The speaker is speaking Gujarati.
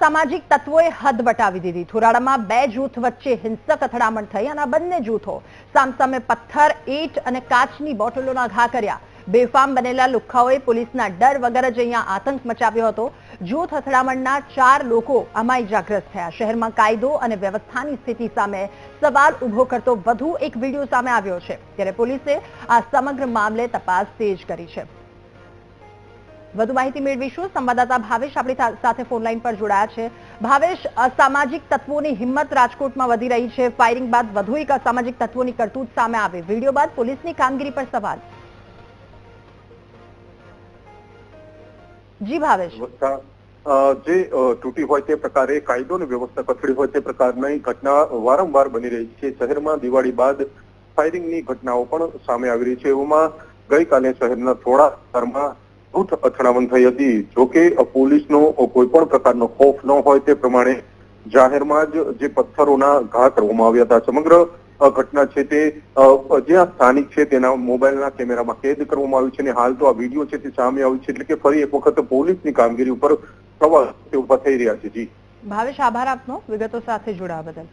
સામાજિક તત્વોએ હદ વટાવી દીધી. થોરાડામાં બે જૂથ વચ્ચે હિંસક અથડામણ થઈ અને બંને જૂથો સામસામે પથ્થર, ઈટ અને કાચની બોટલોના ઘા કર્યા. બેફામ બનેલા લુખ્ખાઓએ પોલીસના ડર વગર જ અહીંયા આતંક મચાવ્યો હતો. જૂથ અથડામણના ચાર લોકો આમાં ઇજાગ્રસ્ત થયા. શહેરમાં કાયદો અને વ્યવસ્થાની સ્થિતિ સામે સવાલ ઊભો કરતો વધુ એક વીડિયો સામે આવ્યો છે. ત્યારે પોલીસે આ સમગ્ર મામલે તપાસ તેજ કરી છે. વધુ માહિતી મેળવીશું. સંવાદદાતા ભાવેશ આપણી સાથે ફોનલાઈન પર જોડાયા છે. ભાવેશ અસામાજિક તત્વોની હિંમત રાજકોટમાં વધી રહી છે. ફાયરિંગ બાદ વધુ એક અસામાજિક તત્વોની કરતૂત સામે આવી. વીડિયો બાદ પોલીસની કામગીરી પર સવાલ. જી, ભાવેશ. જે તૂટી હોય તે પ્રકારે કાયદો અને વ્યવસ્થા કથળી હોય તે પ્રકારની ઘટના વારંવાર બની રહી છે. શહેરમાં દિવાળી બાદ ફાયરિંગની ઘટનાઓ પણ સામે આવી રહી છે. એવામાં ગઈકાલે શહેરના થોડા વિસ્તારમાં જૂથ અથડામણ થઈ હતી. જોકે પોલીસનો કોઈ પણ પ્રકારનો ખોફ ન હોય તે પ્રમાણે જાહેરમાં જ જે પથ્થરોના ઘા કરવામાં આવ્યા હતા. સમગ્ર ઘટના છે તે જ્યાં સ્થાનિક છે તેના મોબાઈલના કેમેરામાં કેદ કરવામાં આવ્યું છે અને હાલ તો આ વીડિયો છે તે સામે આવ્યું છે. એટલે કે ફરી એક વખત પોલીસની કામગીરી ઉપર સવાલ ઊભા થઈ રહ્યા છે. જી. ભાવેશ, આભાર આપનો. વિગતો સાથે જોડાવા બદલ.